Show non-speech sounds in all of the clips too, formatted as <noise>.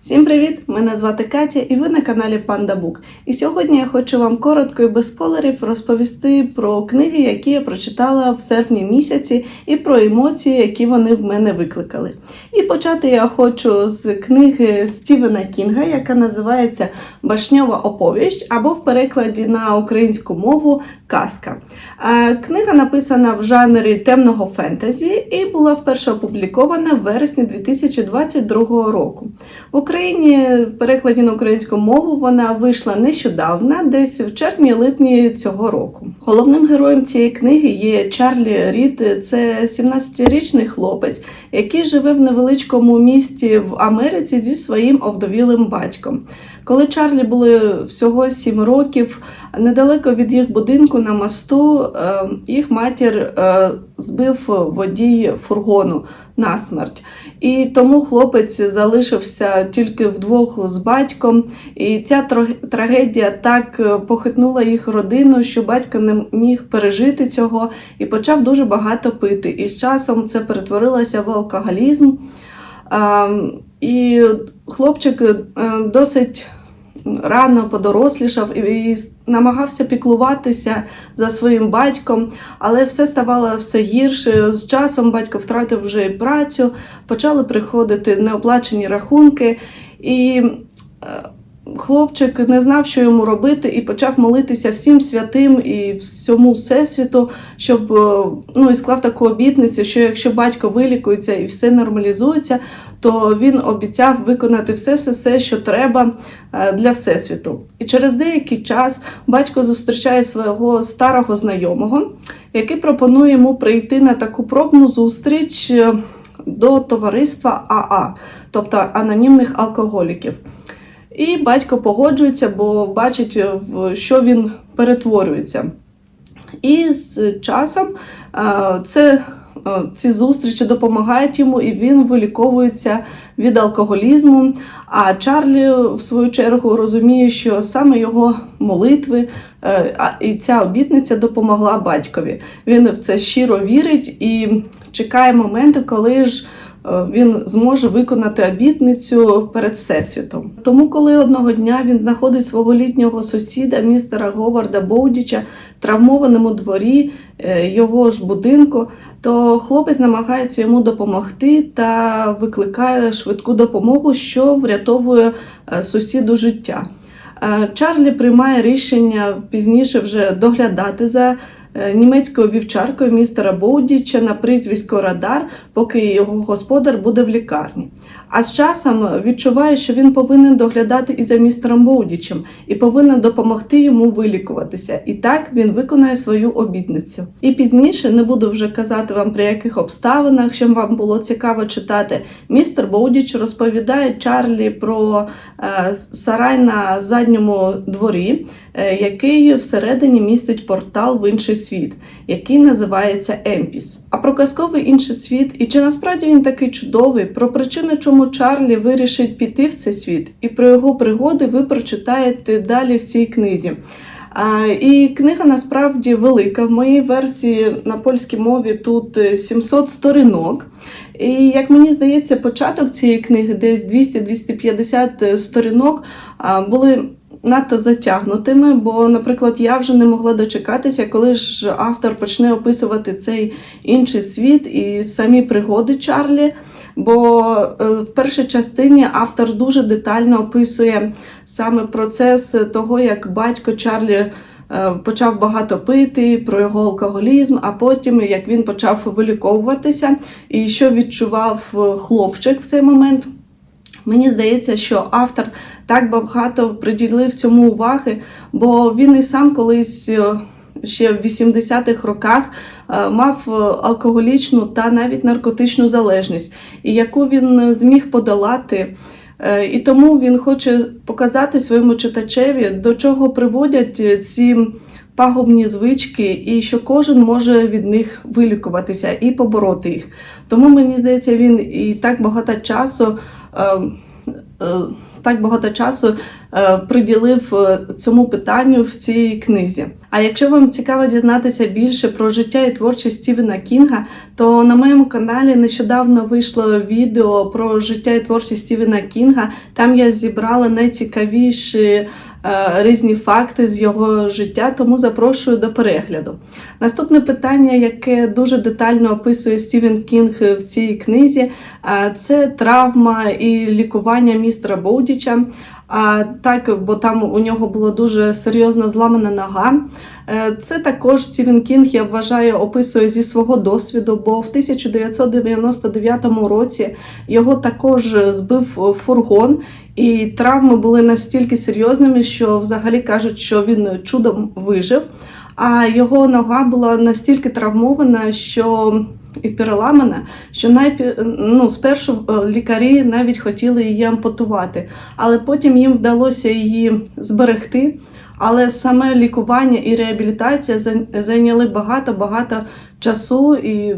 Всім привіт! Мене звати Катя і ви на каналі Panda. І сьогодні я хочу вам коротко і без спойлерів розповісти про книги, які я прочитала в серпні місяці, і про емоції, які вони в мене викликали. І почати я хочу з книги Стівена Кінга, яка називається Башньова оповість або в перекладі на українську мову Казка. Е, Книга написана в жанрі темного фентезі і була вперше опублікована в вересні 2022 року. Україні в перекладі на українську мову вона вийшла нещодавно, десь в червні-липні цього року. Головним героєм цієї книги є Чарлі Рід. Це 17-річний хлопець, який живе в невеличкому місті в Америці зі своїм овдовілим батьком. Коли Чарлі було всього 7 років, недалеко від їх будинку на мосту е, їх матір е, збив водій фургону на смерть. І тому хлопець залишився тільки вдвох з батьком. І ця трагедія так е, похитнула їх родину, що батько не міг пережити цього і почав дуже багато пити. І з часом це перетворилося в алкоголізм. І хлопчик е, досить рано подорослішав і намагався піклуватися за своїм батьком, але все ставало все гірше. З часом батько втратив вже і працю, почали приходити неоплачені рахунки, і е, хлопчик не знав, що йому робити, і почав молитися всім святим і всьому всесвіту, щоб е, ну і склав таку обітницю, що якщо батько вилікується і все нормалізується, то він обіцяв виконати все, все, все, що треба е, для всесвіту. І через деякий час батько зустрічає свого старого знайомого, який пропонує йому прийти на таку пробну зустріч е, до товариства АА, тобто анонімних алкоголіків. І батько погоджується, бо бачить, е, що він перетворюється. І з часом це, ці зустрічі допомагають йому, і він виліковується від алкоголізму. А Чарлі, в свою чергу, розуміє, що саме його молитви е, і ця обітниця допомогла батькові. Він в це щиро вірить і чекає моменту, коли ж е, він зможе виконати обітницю перед всесвітом. Тому, коли одного дня він знаходить свого літнього сусіда, містера Говарда Боудіча, травмованим у дворі е, його ж будинку, то хлопець намагається йому допомогти та викликає швидку допомогу, що врятовує е, сусіду життя. Е, Чарлі приймає рішення пізніше вже доглядати за е, німецькою вівчаркою містера Боудіча на прізвисько Радар, поки його господар буде в лікарні. А з часом відчуває, що він повинен доглядати і за містером Боудічем, і повинен допомогти йому вилікуватися. І так він виконає свою обітницю. І пізніше не буду вже казати вам при яких обставинах, щоб вам було цікаво читати. Містер Боудіч розповідає Чарлі про е, сарай на задньому дворі, е, який всередині містить портал в інший світ, який називається Емпіс. А про казковий інший світ, і чи насправді він такий чудовий, про причини, чому Чарлі вирішить піти в цей світ, і про його пригоди ви прочитаєте далі в цій книзі. А, і книга насправді велика. В моїй версії на польській мові тут е, 700 сторінок. І як мені здається, початок цієї книги, десь 200-250 сторінок, а, були надто затягнутими, бо, наприклад, я вже не могла дочекатися, коли ж автор почне описувати цей інший світ і самі пригоди Чарлі. Бо е, в першій частині автор дуже детально описує саме процес того, як батько Чарлі е, почав багато пити, про його алкоголізм, а потім як він почав виліковуватися, і що відчував е, хлопчик в цей момент. Мені здається, що автор так багато приділив цьому уваги, бо він і сам колись е, ще в 80-х роках е, мав е, алкоголічну та навіть наркотичну залежність, і яку він зміг подолати. І тому він хоче показати своєму читачеві, до чого приводять ці пагубні звички, і що кожен може від них вилікуватися і побороти їх. Тому мені здається, він і так багато часу так багато часу е, приділив е, цьому питанню в цій книзі. А якщо вам цікаво дізнатися більше про життя і творчість Стівена Кінга, то на моєму каналі нещодавно вийшло відео про життя і творчість Стівена Кінга. Там я зібрала найцікавіші е, різні факти з його життя, тому запрошую до перегляду. Наступне питання, яке дуже детально описує Стівен Кінг в цій книзі, е, це травма і лікування містера Боудіча. А так, бо там у нього була дуже серйозно зламана нога. Е, Це також Стівен Кінг, я вважаю, описує зі свого досвіду, бо в 1999 році його також збив фургон, і травми були настільки серйозними, що взагалі кажуть, що він чудом вижив. А його нога була настільки травмована, що і переламана, що найпі... ну, спершу е, лікарі навіть хотіли її ампутувати, але потім їм вдалося її зберегти. Але саме лікування і реабілітація зайняли багато-багато часу, і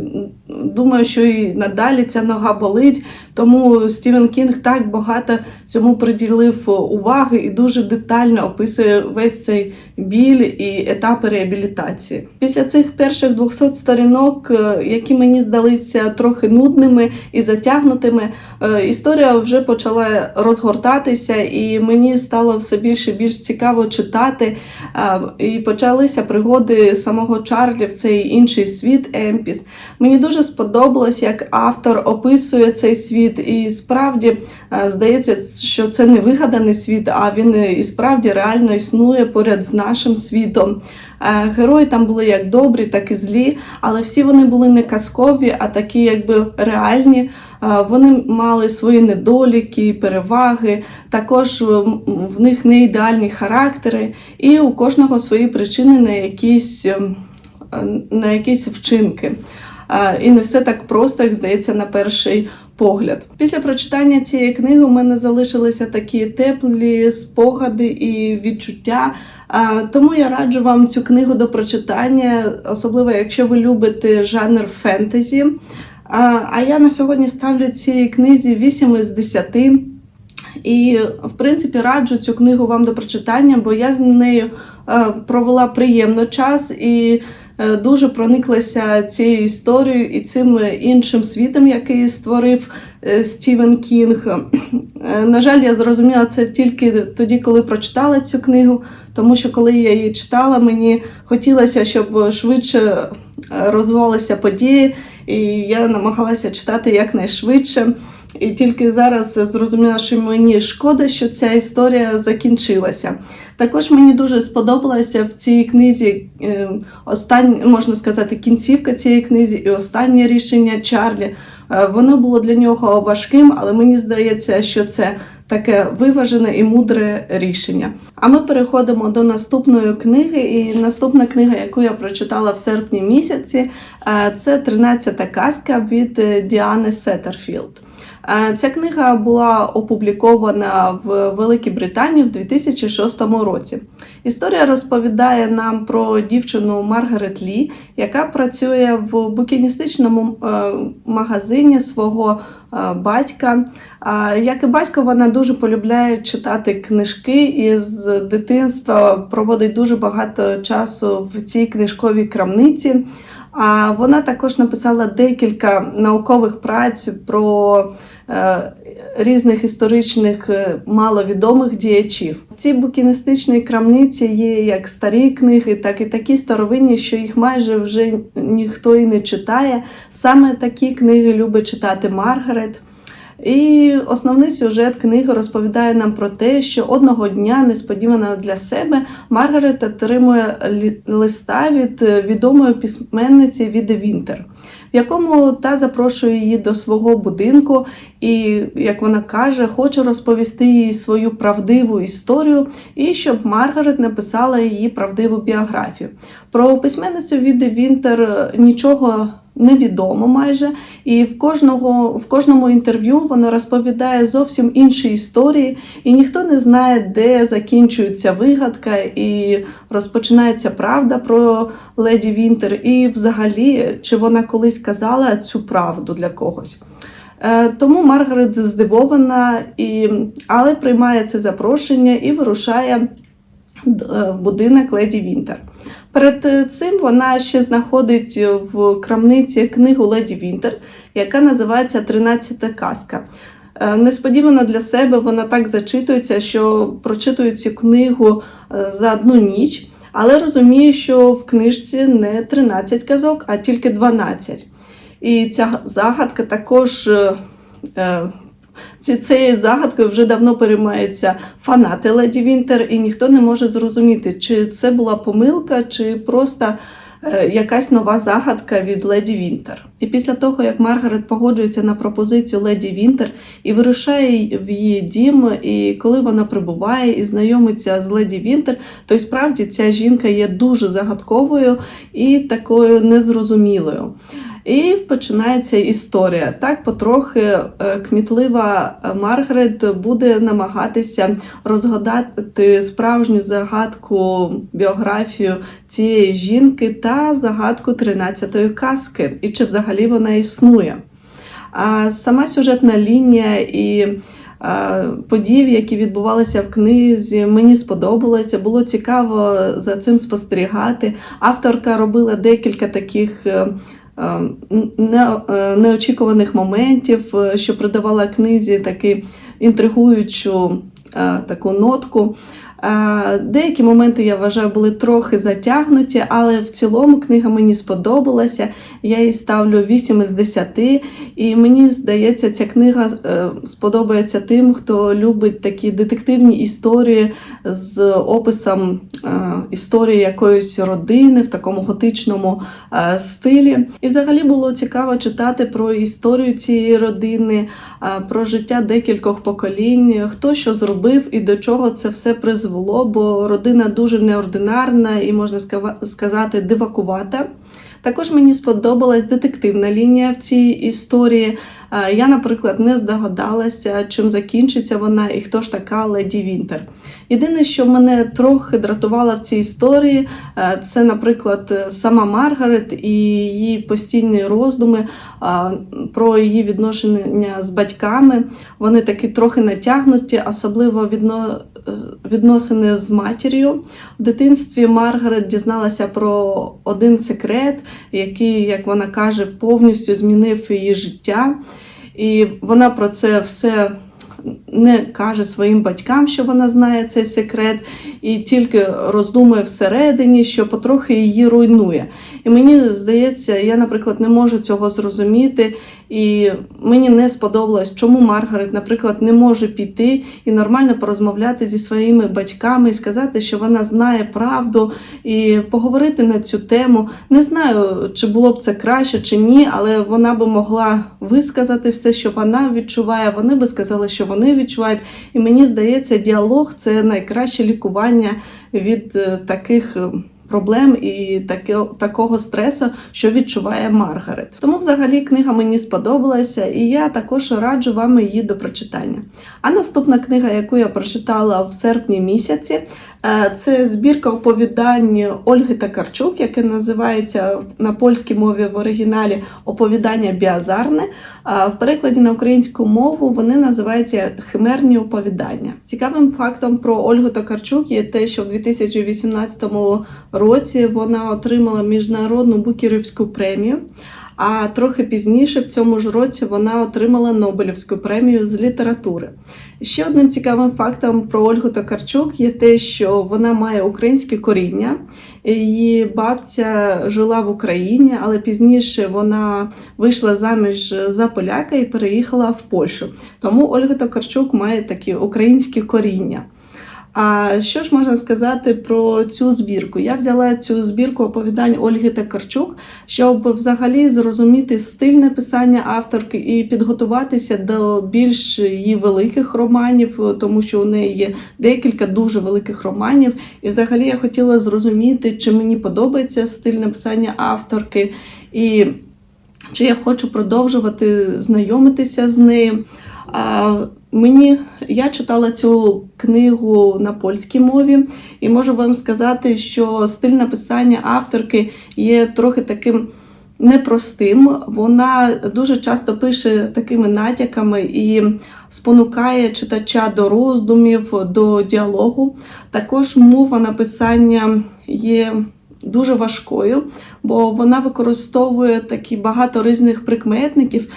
думаю, що і надалі ця нога болить. Тому Стівен Кінг так багато цьому приділив уваги і дуже детально описує весь цей біль і етапи реабілітації. Після цих перших 200 сторінок, е, які мені здалися трохи нудними і затягнутими, е, історія вже почала розгортатися, і мені стало все більше і більш цікаво читати. Е, І почалися пригоди самого Чарлі в цей інший світ Емпіс. Мені дуже сподобалось, як автор описує цей світ, і справді е, здається, що це не вигаданий світ, а він е, і справді реально існує поряд з нашим світом. Е, Герої там були як добрі, так і злі, але всі вони були не казкові, а такі, якби реальні. Вони мали свої недоліки, переваги, також в них не ідеальні характери, і у кожного свої причини на якісь, ем, на якісь вчинки. Е, І не все так просто, як здається, на перший погляд. Після прочитання цієї книги у мене залишилися такі теплі спогади і відчуття. Е, Тому я раджу вам цю книгу до прочитання, особливо якщо ви любите жанр фентезі. Е, А я на сьогодні ставлю цій книзі 8 із 10. І, в принципі, раджу цю книгу вам до прочитання, бо я з нею е, провела приємно час і е, дуже прониклася цією історією і цим іншим світом, який створив е, Стівен Кінг. Е, На жаль, я зрозуміла це тільки тоді, коли прочитала цю книгу, тому що коли я її читала, мені хотілося, щоб швидше е, розвивалися події, і я намагалася читати якнайшвидше. І тільки зараз зрозуміла, що мені шкода, що ця історія закінчилася. Також мені дуже сподобалася в цій книзі е, остань, можна сказати, кінцівка цієї книзі і останнє рішення Чарлі. Е, Воно було для нього важким, але мені здається, що це таке виважене і мудре рішення. А ми переходимо до наступної книги. І наступна книга, яку я прочитала в серпні місяці, е, це «13 казка від Діани Сеттерфілд. Е, Ця книга була опублікована в Великій Британії в 2006 році. Історія розповідає нам про дівчину Маргарет Лі, яка працює в букіністичному е, магазині свого е, батька. Як і батько, вона дуже полюбляє читати книжки і з дитинства проводить дуже багато часу в цій книжковій крамниці. А вона також написала декілька наукових праць про е, різних історичних е, маловідомих діячів. В цій букіністичній крамниці є як старі книги, так і такі старовинні, що їх майже вже ніхто і не читає. Саме такі книги любить читати Маргарет. І основний сюжет книги розповідає нам про те, що одного дня, несподівано для себе, Маргарет отримує листа від е, відомої письменниці Віди Вінтер, в якому та запрошує її до свого будинку, і, як вона каже, хоче розповісти їй свою правдиву історію, і щоб Маргарет написала її правдиву біографію. Про письменницю Віди Вінтер е, нічого невідомо майже, і в кожного в кожному інтерв'ю вона розповідає зовсім інші історії, і ніхто не знає, де закінчується вигадка і розпочинається правда про леді Вінтер, і взагалі чи вона колись казала цю правду для когось. Е, Тому Маргарет здивована, і, але приймає це запрошення і вирушає е, в будинок Леді Вінтер. Перед е, цим вона ще знаходить в крамниці книгу Леді Вінтер, яка називається «Тринадцята казка. Е, Несподівано для себе вона так зачитується, що прочитує цю книгу е, за одну ніч, але розуміє, що в книжці не 13 казок, а тільки 12. І ця загадка також. Ці- Цією загадкою вже давно переймаються фанати Леді Вінтер, і ніхто не може зрозуміти, чи це була помилка, чи просто якась нова загадка від Леді Вінтер. І після того, як Маргарет погоджується на пропозицію Леді Вінтер і вирушає в її дім, і коли вона прибуває і знайомиться з Леді Вінтер, то й справді ця жінка є дуже загадковою і такою незрозумілою. І починається історія. Так, потрохи е, кмітлива Маргарет буде намагатися розгадати справжню загадку біографію цієї жінки та загадку 13-ї казки, і чи взагалі вона існує. А сама сюжетна лінія і події, які відбувалися в книзі, мені сподобалося. Було цікаво за цим спостерігати. Авторка робила декілька таких. е, е, е, Неочікуваних моментів, що придавала книзі таки інтригуючу таку нотку. Е, Деякі моменти, я вважаю, були трохи затягнуті, але в цілому книга мені сподобалася. Я їй ставлю 8 із 10, і мені здається, ця книга е, сподобається тим, хто любить такі детективні історії з описом е, історії якоїсь родини в такому готичному стилі. І взагалі було цікаво читати про історію цієї родини, про життя декількох поколінь, хто що зробив і до чого це все призвело, бо родина дуже неординарна і можна сказати дивакувата. Також мені сподобалась детективна лінія в цій історії. Е, Я, наприклад, не здогадалася, чим закінчиться вона і хто ж така Леді Вінтер. Єдине, що мене трохи дратувало в цій історії, е, це, наприклад, е, сама Маргарет і її постійні роздуми про її відношення з батьками. Вони такі трохи натягнуті, особливо відно, е, відносини з матір'ю. В дитинстві Маргарет дізналася про один секрет, який, як вона каже, повністю змінив її життя. І вона про це все не каже своїм батькам, що вона знає цей секрет, і тільки роздумує всередині, що потрохи її руйнує. І мені здається, я, наприклад, не можу цього зрозуміти, і мені не сподобалось, чому Маргарет, наприклад, не може піти і нормально порозмовляти зі своїми батьками і сказати, що вона знає правду, і поговорити на цю тему. Не знаю, чи було б це краще чи ні, але вона би могла висказати все, що вона відчуває. Вони би сказали, що вони відчувають. І мені здається, діалог це найкраще лікування від е, таких. Е, Проблем і таки, такого стресу, що відчуває Маргарет. Тому, взагалі, книга мені сподобалася, і я також раджу вам її до прочитання. А наступна книга, яку я прочитала в серпні місяці, е, це збірка оповідань Ольги Такарчук, яке називається на польській мові в оригіналі Оповідання Біазарне. А в перекладі на українську мову вони називаються Химерні оповідання. Цікавим фактом про Ольгу Токарчук є те, що в 2018 році вона отримала міжнародну букерівську премію. А трохи пізніше, в цьому ж році, вона отримала Нобелівську премію з літератури. Ще одним цікавим фактом про Ольгу Токарчук є те, що вона має українське коріння. Її бабця жила в Україні, але пізніше вона вийшла заміж за поляка і переїхала в Польщу. Тому Ольга Токарчук має такі українські коріння. А що ж можна сказати про цю збірку? Я взяла цю збірку оповідань Ольги Токарчук, щоб взагалі зрозуміти стиль написання авторки і підготуватися до більш її великих романів, тому що у неї є декілька дуже великих романів. І взагалі я хотіла зрозуміти, чи мені подобається стиль написання авторки, і чи я хочу продовжувати знайомитися з нею. Мені я читала цю книгу на польській мові, і можу вам сказати, що стиль написання авторки є трохи таким непростим. Вона дуже часто пише такими натяками і спонукає читача до роздумів, до діалогу. Також мова написання є дуже важкою, бо вона використовує такі багато різних прикметників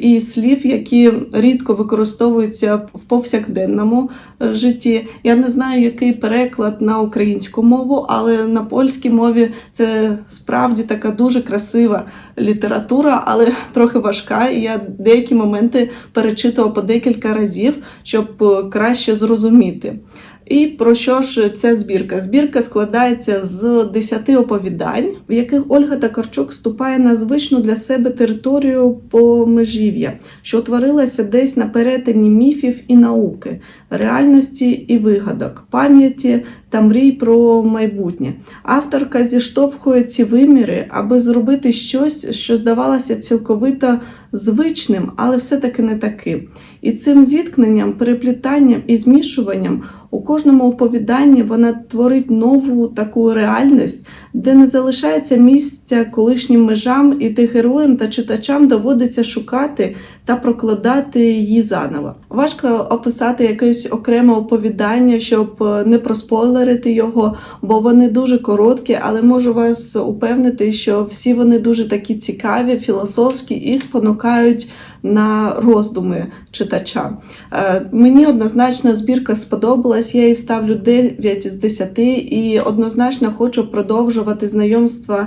і слів, які рідко використовуються в повсякденному е, житті. Я не знаю, який переклад на українську мову, але на польській мові це справді така дуже красива література, але <laughs> трохи важка. І я деякі моменти перечитувала по декілька разів, щоб е, краще зрозуміти. І про що ж ця збірка? Збірка складається з 10 оповідань, в яких Ольга Такарчук ступає на звичну для себе територію помежів'я, що утворилася десь на перетині міфів і науки, реальності і вигадок, пам'яті та мрій про майбутнє. Авторка зіштовхує ці виміри, аби зробити щось, що здавалося цілковито звичним, але все-таки не таким. І цим зіткненням, переплітанням і змішуванням у кожному оповіданні вона творить нову таку реальність, де не залишається місця колишнім межам, і де героям та читачам доводиться шукати та прокладати її заново. Важко описати якесь окреме оповідання, щоб е, не проспойлерити його, бо вони дуже короткі, але можу вас упевнити, що всі вони дуже такі цікаві, філософські і спонукають на роздуми читача. Е, Мені однозначно збірка сподобалась, я їй ставлю 9 з 10 і однозначно хочу продовжувати знайомство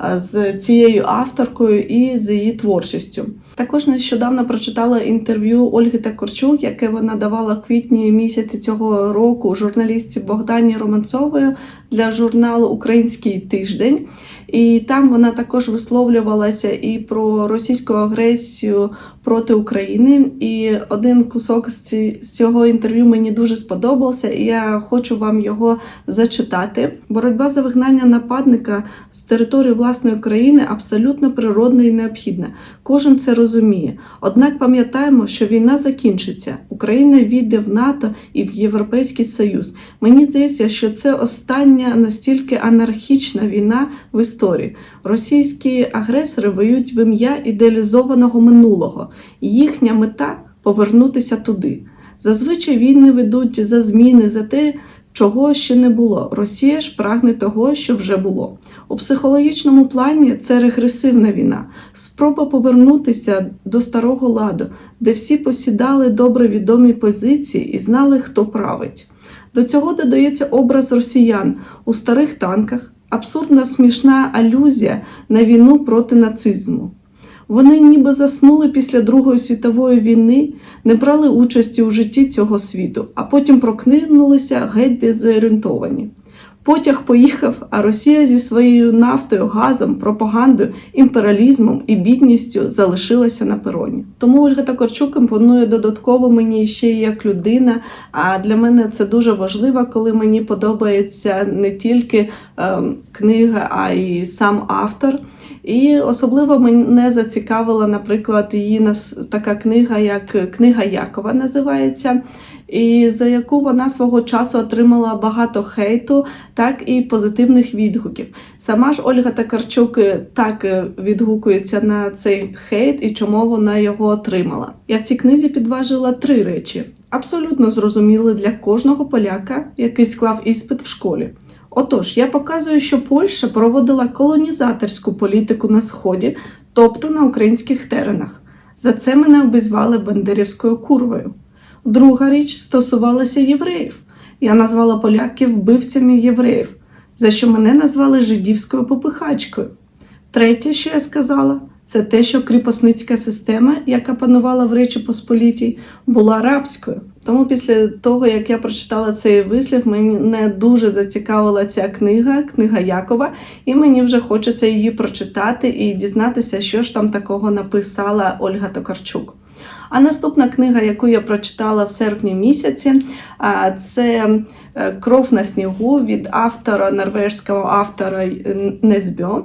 е, з цією авторкою і з її творчістю. Також нещодавно прочитала інтерв'ю Ольги Такорчук, яке вона давала в квітні місяці цього року журналістці Богдані Романцової для журналу Український тиждень. І там вона також висловлювалася і про російську агресію проти України. І один кусок з цього інтерв'ю мені дуже сподобався, і я хочу вам його зачитати. Боротьба за вигнання нападника з території власної країни абсолютно природна і необхідна. Кожен це розуміє. Однак пам'ятаємо, що війна закінчиться. Україна війде в НАТО і в Європейський Союз. Мені здається, що це остання настільки анархічна війна в історії. Російські агресори воюють в ім'я ідеалізованого минулого. Їхня мета повернутися туди. Зазвичай війни ведуть за зміни, за те, чого ще не було. Росія ж прагне того, що вже було. У психологічному плані це регресивна війна, спроба повернутися до старого ладу, де всі посідали добре відомі позиції і знали, хто править. До цього додається образ росіян у старих танках, абсурдна смішна алюзія на війну проти нацизму. Вони ніби заснули після Другої світової війни, не брали участі у житті цього світу, а потім прокинулися геть дезорієнтовані. Потяг поїхав, а Росія зі своєю нафтою, газом, пропагандою, імперіалізмом і бідністю залишилася на пероні. Тому Ольга Токарчук імпонує додатково мені ще як людина. А для мене це дуже важливо, коли мені подобається не тільки ем, книга, а й сам автор. І особливо мене зацікавила, наприклад, її нас- така книга, як Книга Якова називається. І за яку вона свого часу отримала багато хейту, так і позитивних відгуків. Сама ж Ольга Такарчук е, так е, відгукується на цей хейт і чому вона його отримала. Я в цій книзі підважила три речі: абсолютно зрозуміли для кожного поляка, який склав іспит в школі. Отож, я показую, що Польща проводила колонізаторську політику на сході, тобто на українських теренах. За це мене обізвали бандерівською курвою. Друга річ стосувалася євреїв. Я назвала поляків вбивцями євреїв, за що мене назвали жидівською попихачкою. Третє, що я сказала, це те, що кріпосницька система, яка панувала в Речі Посполітій, була рабською. Тому після того, як я прочитала цей вислів, мене дуже зацікавила ця книга, книга Якова, і мені вже хочеться її прочитати і дізнатися, що ж там такого написала Ольга Токарчук. А наступна книга, яку я прочитала в серпні місяці, це е, Кров на снігу від автора норвежського автора Незбьо.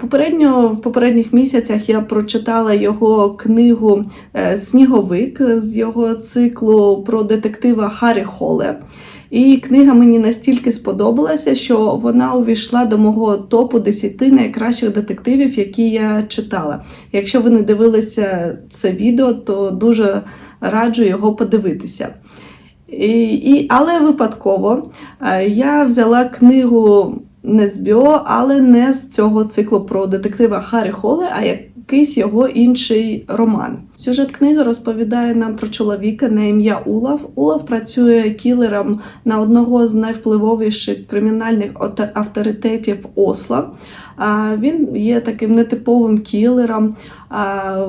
Попередньо в попередніх місяцях я прочитала його книгу е, Сніговик з його циклу про детектива Харі Холе. І книга мені настільки сподобалася, що вона увійшла до мого топу 10 найкращих детективів, які я читала. Якщо ви не дивилися це відео, то дуже раджу його подивитися. І, і, але випадково е, я взяла книгу не з Біо, але не з цього циклу про детектива Харрі Холе, а якийсь його інший роман. Сюжет книги розповідає нам про чоловіка на ім'я Улав. Улав працює кілером на одного з найвпливовіших кримінальних авторитетів Осла. Він є таким нетиповим кілером.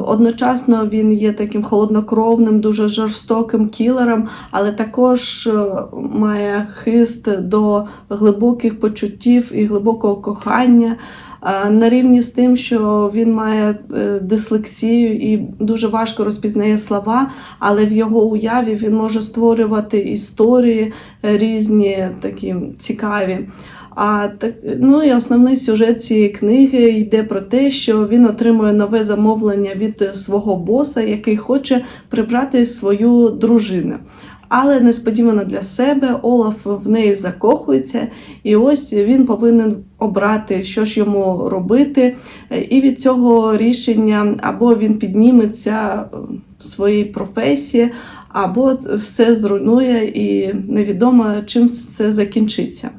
Одночасно він є таким холоднокровним, дуже жорстоким кілером, але також е, має хист до глибоких почуттів і глибокого кохання. На рівні з тим, що він має е, дислексію і дуже важко розпізнає слова, але в його уяві він може створювати історії е, різні, такі цікаві. А так, ну і основний сюжет цієї книги йде про те, що він отримує нове замовлення від е, свого боса, який хоче прибрати свою дружину. Але несподівано для себе Олаф в неї закохується, і ось він повинен обрати, що ж йому робити. І від цього рішення або він підніметься в своїй професії, або все зруйнує, і невідомо чим це закінчиться.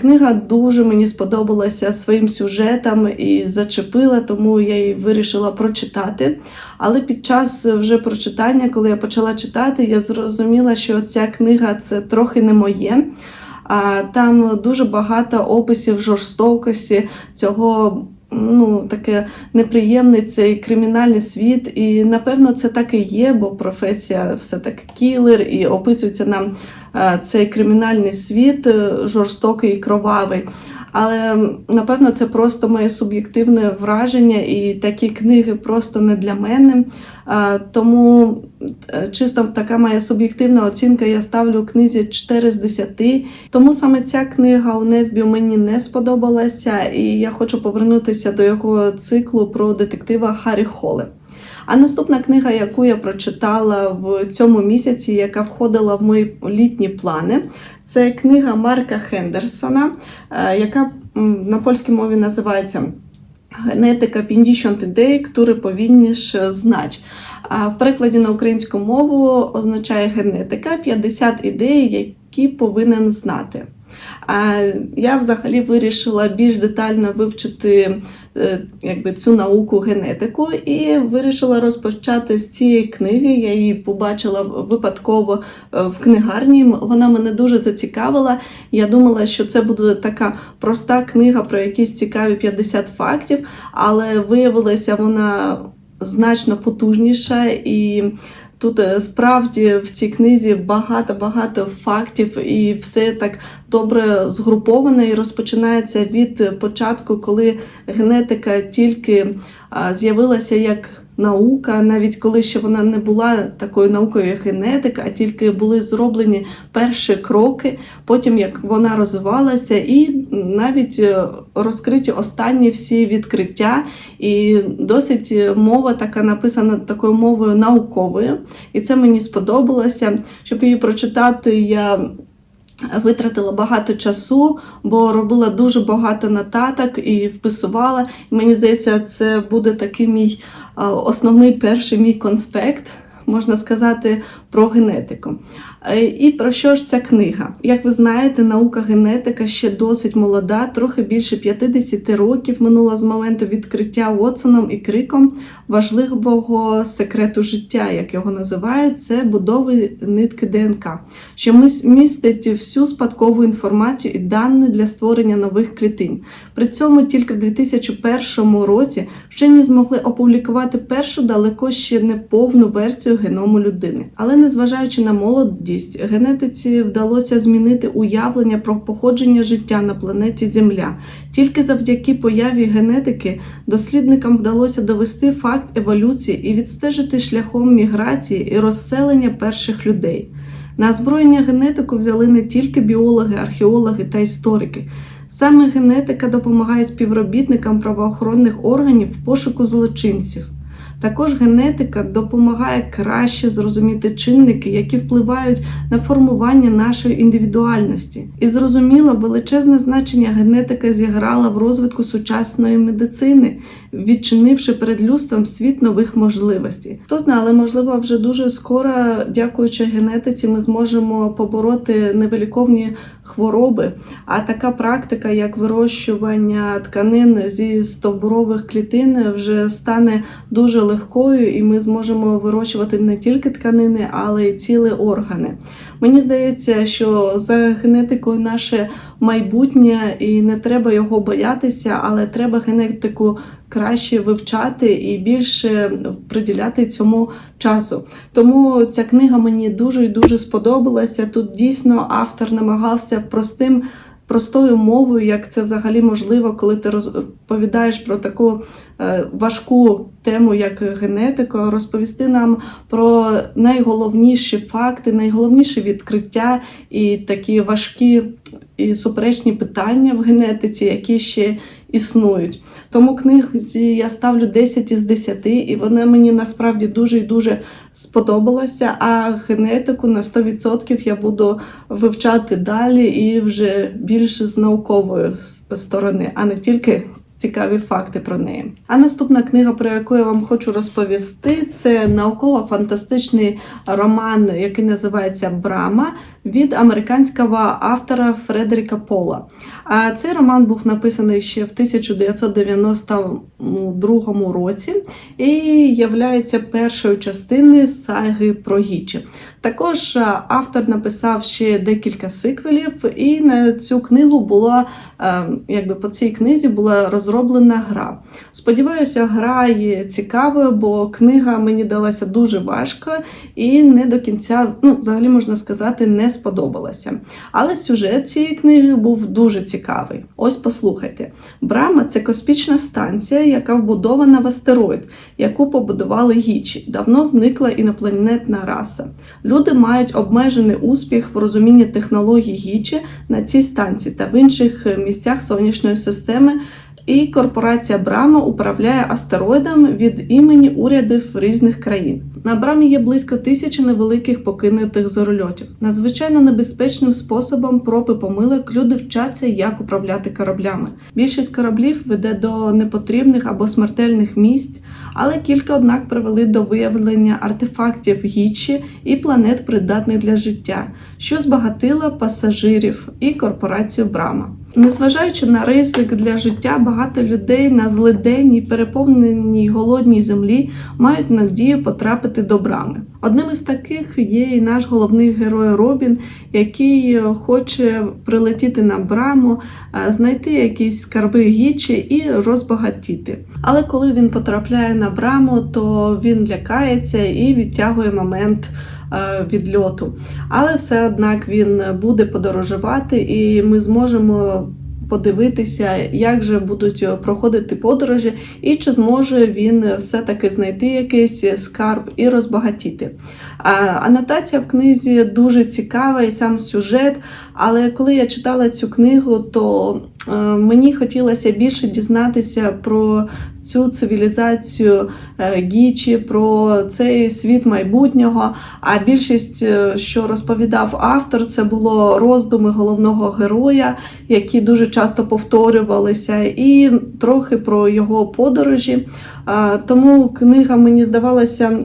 Книга дуже мені сподобалася своїм сюжетом і зачепила, тому я її вирішила прочитати. Але під час вже прочитання, коли я почала читати, я зрозуміла, що ця книга це трохи не моє. Там дуже багато описів жорстокості цього. Ну, таке неприємний цей кримінальний світ, і напевно це так і є, бо професія все таки кілер, і описується нам е, цей кримінальний світ е, жорстокий і кровавий. Але напевно це просто моє суб'єктивне враження, і такі книги просто не для мене. Е, Тому е, чисто така моя суб'єктивна оцінка, я ставлю книзі 4 з 10. Тому саме ця книга у Несбі мені не сподобалася, і я хочу повернутися до його циклу про детектива Харрі Холе. А наступна книга, яку я прочитала в цьому місяці, яка входила в мої літні плани, це книга Марка Хендерсона, е, яка на польській мові називається Генетика 50 ідей, які повинніш знати. А в перекладі на українську мову означає генетика 50 ідей, які повинен знати. Я взагалі вирішила більш детально вивчити якби, цю науку генетику і вирішила розпочати з цієї книги. Я її побачила випадково е, в книгарні. Вона мене дуже зацікавила. Я думала, що це буде така проста книга про якісь цікаві 50 фактів, але виявилася вона значно потужніша і. Тут е, справді в цій книзі багато-багато фактів, і все так добре згруповане і розпочинається від початку, коли генетика тільки з'явилася як наука, навіть коли ще вона не була такою наукою, як генетика, а тільки були зроблені перші кроки, потім як вона розвивалася, і навіть е, розкриті останні всі відкриття. І досить мова така написана такою мовою науковою. І це мені сподобалося. Щоб її прочитати, я витратила багато часу, бо робила дуже багато нотаток і вписувала. І мені здається, це буде такий мій основний перший мій конспект. Можна сказати про генетику. Е, І про що ж ця книга? Як ви знаєте, наука генетика ще досить молода, трохи більше 50 років минуло з моменту відкриття Вотсоном і Криком важливого секрету життя, як його називають, це будови нитки ДНК, що містить всю спадкову інформацію і дані для створення нових клітин. При цьому тільки в 2001 році вчені змогли опублікувати першу далеко ще не повну версію геному людини. Але незважаючи на молодість, генетиці вдалося змінити уявлення про походження життя на планеті Земля. Тільки завдяки появі генетики дослідникам вдалося довести факт еволюції і відстежити шляхом міграції і розселення перших людей. На озброєння генетику взяли не тільки біологи, археологи та історики. Саме генетика допомагає співробітникам правоохоронних органів в пошуку злочинців. Також генетика допомагає краще зрозуміти чинники, які впливають на формування нашої індивідуальності. І зрозуміло, величезне значення генетика зіграла в розвитку сучасної медицини, відчинивши перед людством світ нових можливостей. Хто знає, але можливо вже дуже скоро, дякуючи генетиці, ми зможемо побороти невиліковні хвороби. А така практика, як вирощування тканин зі стовбурових клітин, вже стане дуже легкою, і ми зможемо вирощувати не тільки тканини, але й цілі органи. Мені здається, що за генетикою наше майбутнє, і не треба його боятися, але треба генетику краще вивчати і більше приділяти цьому часу. Тому ця книга мені дуже і дуже сподобалася. Тут дійсно автор намагався простим. Простою мовою, як це взагалі можливо, коли ти розповідаєш про таку е, важку тему, як генетика, розповісти нам про найголовніші факти, найголовніші відкриття і такі важкі і суперечні питання в генетиці, які ще існують. Тому книзі я ставлю 10 із 10, і вона мені насправді дуже і дуже сподобалася. А генетику на 100% я буду вивчати далі і вже більше з наукової сторони, а не тільки. Цікаві факти про неї. А наступна книга, про яку я вам хочу розповісти, це науково-фантастичний роман, який називається Брама від американського автора Фредеріка Пола. А цей роман був написаний ще в 1992 році і являється першою частиною саги про Гічі. Також автор написав ще декілька сиквелів, і на цю книгу була, якби по цій книзі була розроблена гра. Сподіваюся, гра є цікавою, бо книга мені далася дуже важко і не до кінця, ну, взагалі можна сказати, не сподобалася. Але сюжет цієї книги був дуже цікавий. Ось послухайте: Брама це космічна станція, яка вбудована в астероїд, яку побудували гічі. Давно зникла інопланетна раса. Люди мають обмежений успіх в розумінні технологій гічі на цій станції та в інших місцях сонячної системи. І корпорація Брама управляє астероїдом від імені урядів різних країн. На Брамі є близько тисячі невеликих покинутих зорольотів. Надзвичайно небезпечним способом проб і помилок люди вчаться, як управляти кораблями. Більшість кораблів веде до непотрібних або смертельних місць, але кілька однак привели до виявлення артефактів гічі і планет, придатних для життя, що збагатило пасажирів і корпорацію Брама. Незважаючи на ризик для життя, багато людей на злиденній, переповненій голодній землі мають надію потрапити до брами. Одним із таких є і наш головний герой Робін, який хоче прилетіти на браму, знайти якісь скарби гічі і розбагатіти. Але коли він потрапляє на браму, то він лякається і відтягує момент. Відльоту, але все однак він буде подорожувати, і ми зможемо подивитися, як же будуть проходити подорожі, і чи зможе він все-таки знайти якийсь скарб і розбагатіти. Анотація в книзі дуже цікава, і сам сюжет. Але коли я читала цю книгу, то мені хотілося більше дізнатися про цю цивілізацію Гічі, про цей світ майбутнього. А більшість, що розповідав автор, це було роздуми головного героя, які дуже часто повторювалися, і трохи про його подорожі. Тому книга мені здавалася,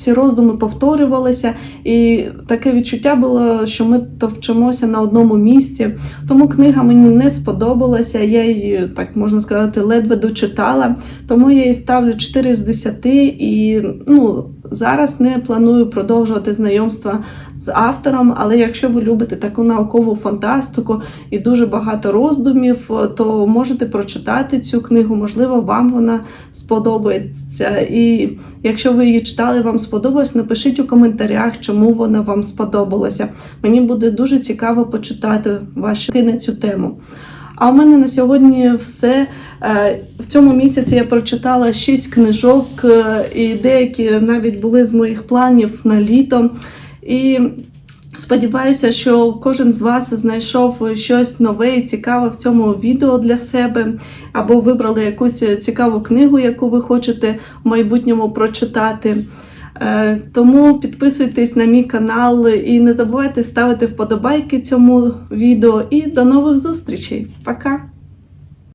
ці роздуми повторювалися, і таке відчуття було, що ми товчимося на одному місці. Тому книга мені не сподобалася. Я її, так можна сказати, ледве дочитала. Тому я їй ставлю 4 з 10 і ну. Зараз не планую продовжувати знайомство з автором, але якщо ви любите таку наукову фантастику і дуже багато роздумів, то можете прочитати цю книгу, можливо, вам вона сподобається. І якщо ви її читали, вам сподобалось, напишіть у коментарях, чому вона вам сподобалася. Мені буде дуже цікаво почитати ваші на цю тему. А у мене на сьогодні все. В цьому місяці я прочитала 6 книжок, і деякі навіть були з моїх планів на літо. І Сподіваюся, що кожен з вас знайшов щось нове і цікаве в цьому відео для себе, або вибрали якусь цікаву книгу, яку ви хочете в майбутньому прочитати. Е, Тому підписуйтесь на мій канал і не забувайте ставити вподобайки цьому відео. І до нових зустрічей. Пока!